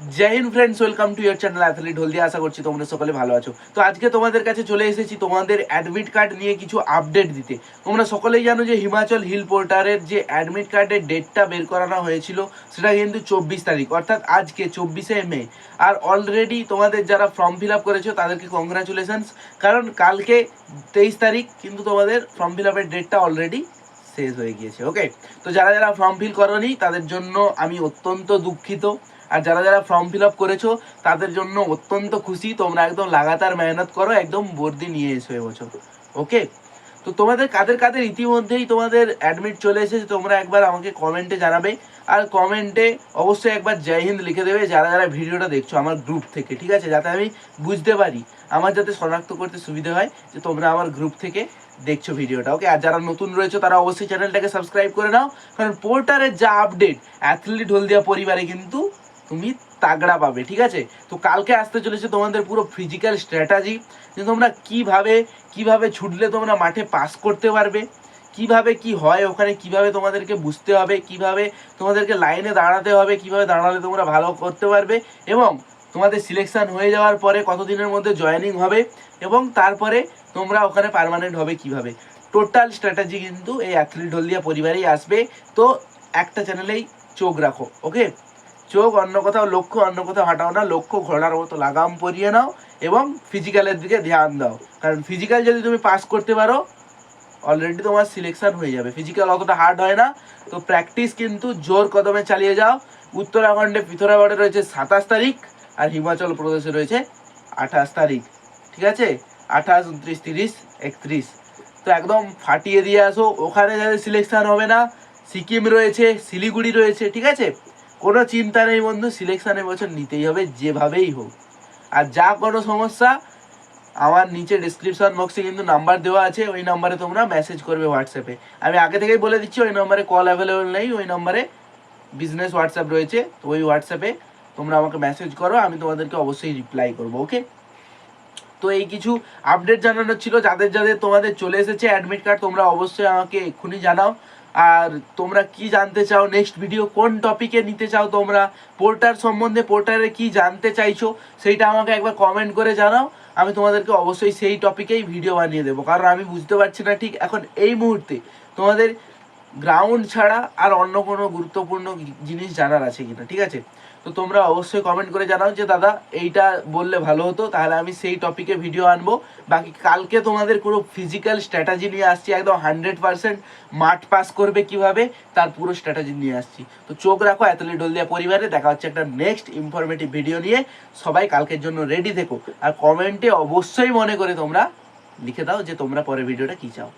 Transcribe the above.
Joy friends welcome to your channel athlete Haldia আশা করছি তোমরা সকলে ভালো আছো। তো আজকে তোমাদের কাছে চলে এসেছি তোমাদের অ্যাডমিট কার্ড নিয়ে কিছু আপডেট দিতে। তোমরা সকলেই জানো যে হিমাচল হিল পোর্টারের যে অ্যাডমিট কার্ডের ডেটটা বের করানো হয়েছিল, সেটা কিন্তু চব্বিশ তারিখ, অর্থাৎ আজকে, চব্বিশে মে। আর অলরেডি তোমাদের যারা ফর্ম ফিল আপ করেছ, তাদেরকে কংগ্রাচুলেশনস কারণ কালকে তেইশ তারিখ কিন্তু তোমাদের ফর্ম ফিল আপের ডেটটা অলরেডি শেষ হয়ে গিয়েছে ওকে তো যারা যারা ফর্ম ফিল করনি, তাদের জন্য আমি অত্যন্ত দুঃখিত। আর যারা যারা ফর্ম ফিল আপ করেছ, তাদের জন্য অত্যন্ত খুশি। তোমরা একদম লাগাতার মেহনত করো, একদম বর্দি নিয়ে এসো এবছর। ওকে? তো তোমাদের কাদের কাদের ইতিমধ্যেই তোমাদের অ্যাডমিট চলে এসেছে, তোমরা একবার আমাকে কমেন্টে জানাবে। আর কমেন্টে অবশ্যই একবার জয় হিন্দ লিখে দেবে, যারা যারা ভিডিওটা দেখছ আমার গ্রুপ থেকে, ঠিক আছে? যাতে আমি বুঝতে পারি, আমার যাতে শনাক্ত করতে সুবিধা হয়, যে তোমরা আমার গ্রুপ থেকে দেখছ ভিডিওটা, ওকে? আর যারা নতুন রয়েছে, তারা অবশ্যই চ্যানেলটাকে সাবস্ক্রাইব করে নাও, কারণ পোর্টারের যা আপডেট অ্যাথলিট হলদিয়া পরিবারে কিন্তু তুমি তাগড়া পাবে, ঠিক আছে? তো কালকে আসতে চলেছে তোমাদের পুরো ফিজিক্যাল স্ট্র্যাটাজি যে তোমরা কীভাবে কীভাবে ছুটলে তোমরা মাঠে পাস করতে পারবে, কীভাবে কি হয় ওখানে, কীভাবে তোমাদেরকে বুঝতে হবে, কীভাবে তোমাদেরকে লাইনে দাঁড়াতে হবে, কীভাবে দাঁড়ালে তোমরা ভালো করতে পারবে এবং তোমাদের সিলেকশন হয়ে যাওয়ার পরে কতদিনের মধ্যে জয়েনিং হবে এবং তারপরে তোমরা ওখানে পার্মানেন্ট হবে কীভাবে। টোটাল স্ট্র্যাটাজি কিন্তু এই অ্যাথলিট হলদিয়া পরিবারেই আসবে। তো একটা চ্যানেলেই চোখ রাখো ওকে চোখ অন্য কোথাও, লক্ষ্য অন্য কোথাও হাঁটাও না, লক্ষ্য ঘোড়ার মতো লাগাম পরিয়ে নাও এবং ফিজিক্যালের দিকে ধ্যান দাও। কারণ ফিজিক্যাল যদি তুমি পাস করতে পারো অলরেডি তোমার সিলেকশন হয়ে যাবে। ফিজিক্যাল অতটা হার্ড হয় না। তো প্র্যাকটিস কিন্তু জোর কদমে চালিয়ে যাও। উত্তরাখণ্ডে পিথোরাগড়ে রয়েছে সাতাশ তারিখ আর হিমাচল প্রদেশে রয়েছে আঠাশ তারিখ। ঠিক আছে? আঠাশ, উনত্রিশ, তিরিশ, একত্রিশ। তো একদম ফাটিয়ে দিয়ে আসো। ওখানে যাদের সিলেকশন হবে না, সিকিম রয়েছে, শিলিগুড়ি রয়েছে। ঠিক আছে? কোনো চিন্তা নেই বন্ধু সিলেকশন বছর নিতেই হবে, যেভাবেই হোক। আর যা কোনো সমস্যা, আমার নিচে ডিসক্রিপশন বক্সে কিন্তু নাম্বার দেওয়া আছে, ওই নাম্বারে তোমরা মেসেজ করবে হোয়াটসঅ্যাপে আমি আগে থেকেই বলে দিচ্ছি, ওই নম্বরে কল অ্যাভেলেবেল নেই, ওই নম্বরে বিজনেস হোয়াটসঅ্যাপ রয়েছে, তো ওই হোয়াটসঅ্যাপে তোমরা আমাকে মেসেজ করো, আমি তোমাদেরকে অবশ্যই রিপ্লাই করব ওকে তো এই কিছু আপডেট জানানোর ছিল, যাদের যাদের তোমাদের চলে এসেছে অ্যাডমিট কার্ড তোমরা অবশ্যই আমাকে এক্ষুনি জানাও। আর তোমরা কি জানতে চাও নেক্সট ভিডিও কোন টপিকে নিতে চাও তোমরা পোর্টার সম্বন্ধে পোর্টারে কি জানতে চাইছো, সেইটা আমাকে একবার কমেন্ট করে জানাও। আমি তোমাদেরকে অবশ্যই সেই টপিকেই ভিডিও বানিয়ে দেবো। কারণ আমি বুঝতে পারছি না ঠিক এখন এই মুহূর্তে তোমাদের গ্রাউন্ড ছাড়া আর অন্য কোনো গুরুত্বপূর্ণ জিনিস জানার আছে কিনা, ঠিক আছে? তো তোমরা অবশ্যই কমেন্ট করে জানাও যে, দাদা, এইটা বললে ভালো হতো, তাহলে আমি সেই টপিকে ভিডিও আনব। বাকি কালকে তোমাদের পুরো ফিজিক্যাল স্ট্র্যাটাজি নিয়ে আসছি, একদম হান্ড্রেড পার্সেন্ট মাঠ পাস করবে কীভাবে, তার পুরো স্ট্র্যাটাজি নিয়ে আসছি। তো চোখ রাখো অ্যাথলিট হলদিয়া পরিবারে, দেখা হচ্ছে একটা নেক্সট ইনফরমেটিভ ভিডিও নিয়ে। সবাই কালকের জন্য রেডি থেকো। আর কমেন্টে অবশ্যই মনে করে তোমরা লিখে দাও যে, তোমরা পরের ভিডিওটা কী চাও?